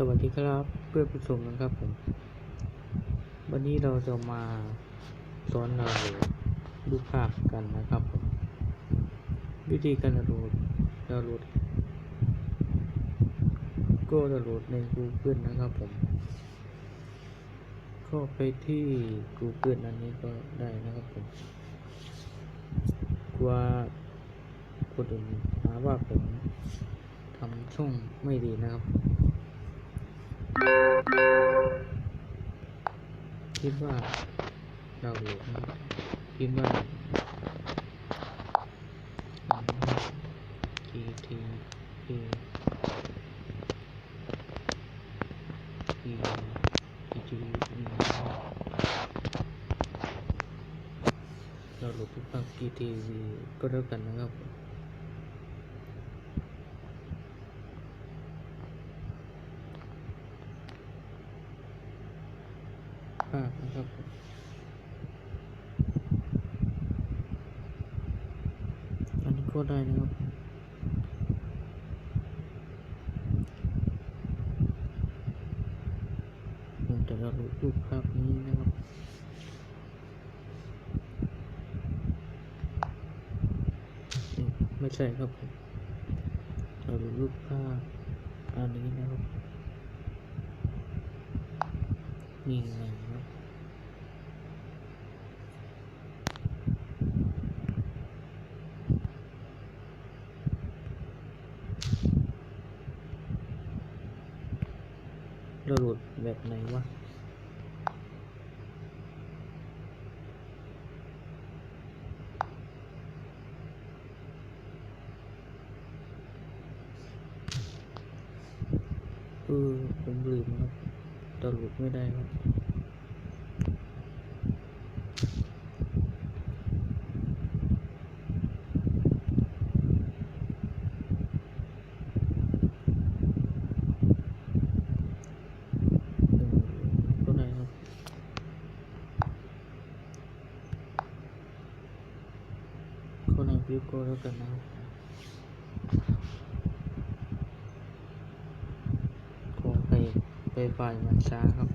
สวัสดีครับเพื่อนผู้ชมนะครับผม วันนี้เราจะมาสอนเราดูภาพกันนะครับผม วิธีการดาวน์โหลดดาวน์โหลดก็ดาวน์โหลดใน Google นะครับผมเข้าไปที่ Google อันนี้ก็ได้นะครับผมกลัวคนอื่นหาว่าผมทำช่องไม่ดีนะครับ คิดว่าเราหลดนะคิดว่า G T A E G G เราหลดทุกภาค G T V ก็แล้วกันนะครับ ภาพนะครับผมอันนี้ ก็ได้นะครับ ผมจะเราดูรูปภาพนี้นะครับไม่ใช่ครับเราดูรูปภาพอันนี้นะครับนี่ไงครับ เราโหลดแบบไหนวะ เออผมลืมครับดาวน์โหลดไม่ได้ครับก็ได้ครับก็ในวิวก็แล้วกันนะครับขอไป ไปฝ่ายมันช้าครับ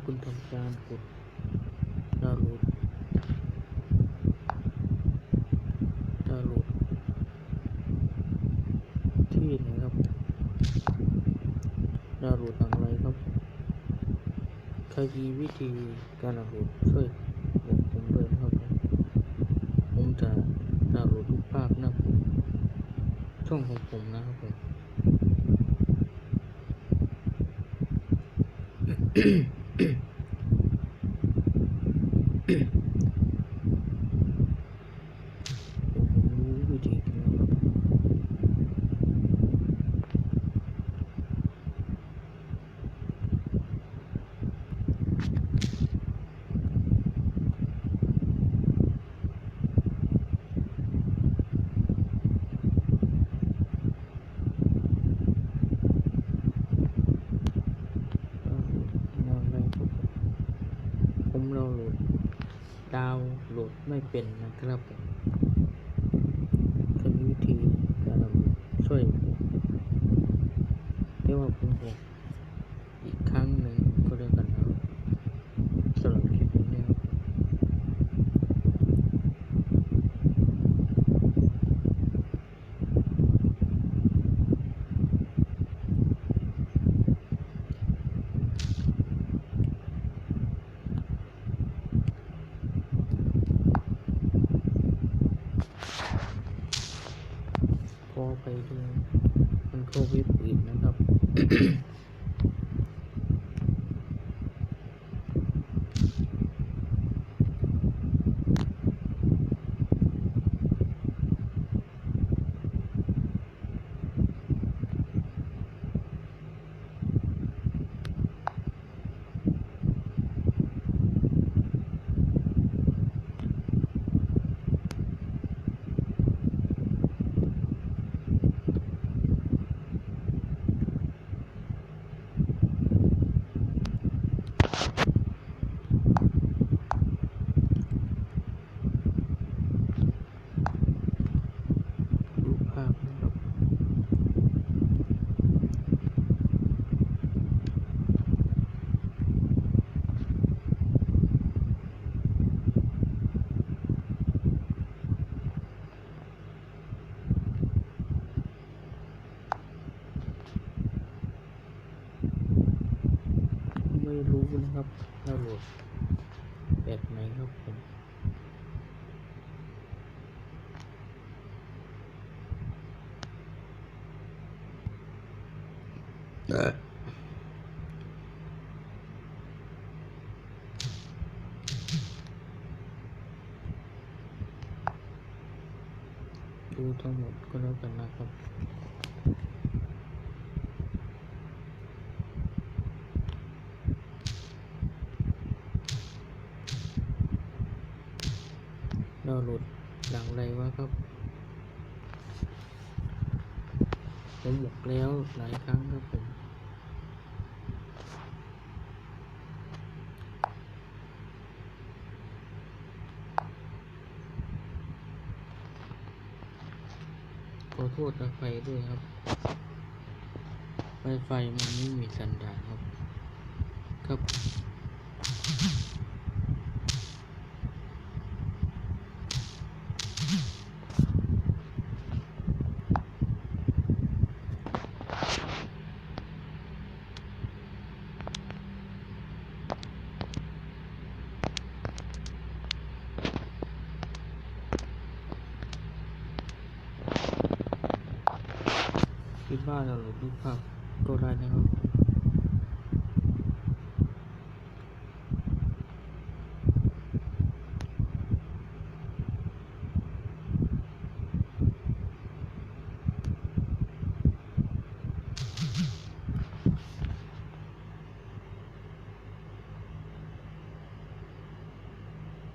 อคุณทำการกดดาวน์โหลดดาวน์โหลดที่ไหนครับดาวน์โหลดทางอะไรครับ ใครมีวิธีการดาวน์โหลดช่วยบอกผมด้วยครับผมจะดาวน์โหลดรูปภาพน้าผมช่องของผมนะครับผมผม Yeah. เราโหลดดาวโหลดไม่เป็นนะครับผมก็วิธีการช่วยผมเรียกว่าผมบอกอีกครั้งหนึ่งก็เรียกกันแล้วสำหรับคลิปนี้นะครับ พอ ไปถึงมันโควิดอีกนะครับ รู้นะครับดาวน์โหลด แบบไหนครับผมดูทั้งหมดก็แล้วกันนะครับ ดาโหลดหลังไรวะครับ ผมบอกแล้วหลายครั้งครับผมขอโทษนะไฟด้วยครับ ไฟไฟมันไม่มีสัญญาณครับ ครับ คิดว่าเราหลบรูปภาพก็ได้นะครับ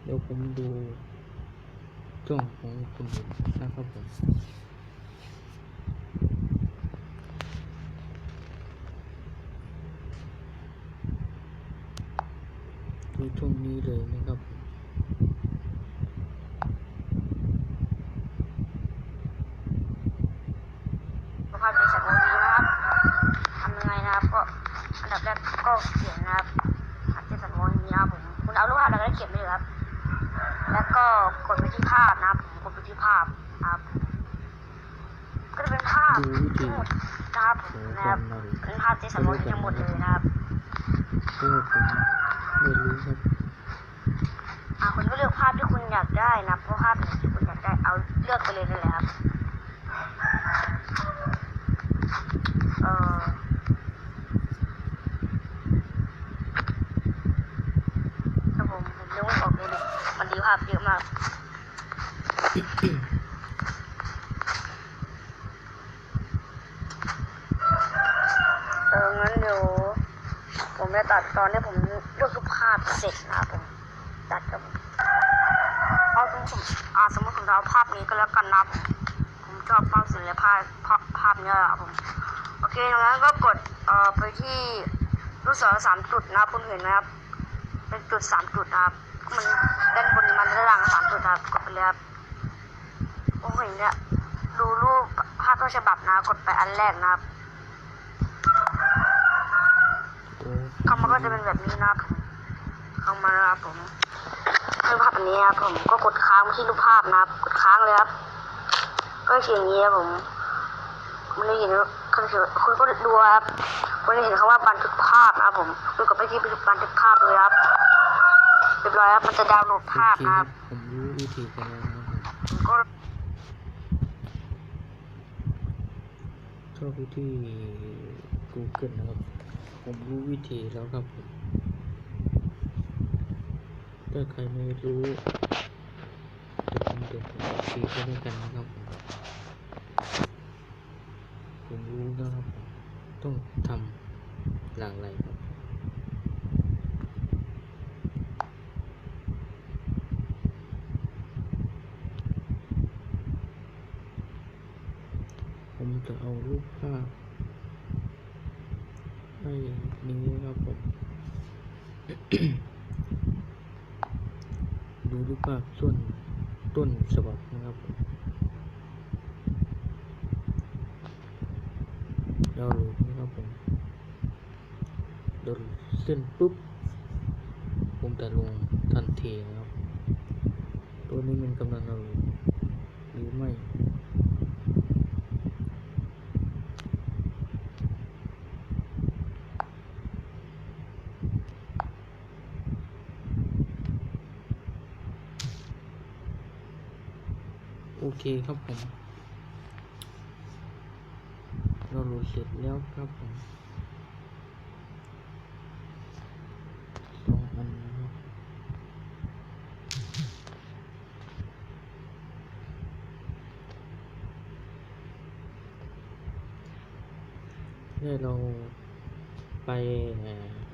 เดี๋ยวผมดูจ้องของคุณนะครับผม ดูช่วงนี้เลยนะครับ สภาพบริษัทวันนี้นะครับทำยังไงนะครับก็อันดับแรกก็เขียนนะครับอันบริษัทวันนี้นะครับผมคุณเอารูปภาพแล้วก็เขียนไปเลยครับ แล้วก็กดไปที่ภาพนะครับผมกดไปที่ภาพนะครับ ก็จะเป็นภาพดูวิธีทั้งหมดนะครับผมของนะกาครัรบเราเป็นภาพที่สำรวจทั้งหมดเลยนะครับเพ ราะว่าผมไม่รู้ครับอ่าคุณก็เลือกภาพที่คุณอยากได้นะเพราะภาพไหนที่คุณอยากได้เอาเลือกไปเลยนั่นแหละครับเออถ้าผมผมนึกไม่ออกเลยเนี่ยมันดีภาพเยอะมากเอองั้นเดี๋ยวผมจะตัดตอนที่ผม แล้วกันนะครับ ผมชอบมากสุดเลยภาพภาพภาพเนี้ยครับผมโอเคดังนั้นก็กดเอ่อไปที่ลูกศรสามจุดนะครับคุณเห็นไหมครับเป็นจุดสามจุดนะครับมันด้านบนมันด้านล่างสามจุดนะครับกดไปเลยครับโอ้โหเนี่ยดูรูปภาพต้นฉบับนะกดไปอันแรกนะครับโอ้เข้ามาก็จะเป็นแบบนี้นะครับผมเข้ามานะครับผม รูปภาพอันนี้นะครับผมก็กดค้างที่รูปภาพนะครับ กดค้างเลยครับ ก็เขียนงนี้ครับผมมันได้เห็นคุณคุณก็ดูครับคุณจะเห็นคำว่าบันทึกภาพนะครับผมคุณกดไปที่บันทึกภาพเลยครับเรียบร้อยครับมันจะดาวน์โหลดภาพคนะครับผมรู้วิธีกันแล้วนะครับผมก็ชอบวิธี Google นะครับ ผมรู้วิธีแล้วครับผม ถ้าใครไม่รู้จะทำเดี๋ยวผมชี้ก็ด้กันนะครับ ผมรู้นะครับ ต้องทำหลังไรครับผมจะเอารูปภาพให้นี้ครับผม ภาพส่วนต้นฉบับนะครับ ดาวน์โหลดนะครับผมดาวน์โหลดเส้นปุ๊บ ผมจะลงทันทีนะครับ ตัวนี้มันกำลังดาวน์โหลดหรือไม่ อเคครับผม เราโหลดเสร็จแล้วครับผมสองอันนะครับเนี่ยเราไป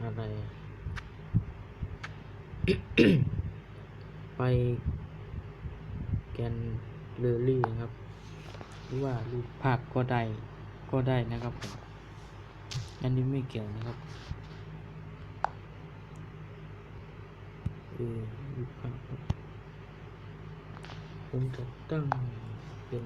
อะไรไปแกน เลอรี่นะครับหรือว่ารูปภาพก็ได้ก็ได้นะครับผมอันนี้ไม่เกี่ยวนะครับเออรูปภาพครับผมจะตั้งเป็น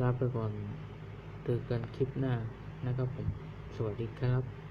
ลาไปก่อนเจอกันคลิปหน้า นะครับผม สวัสดีครับ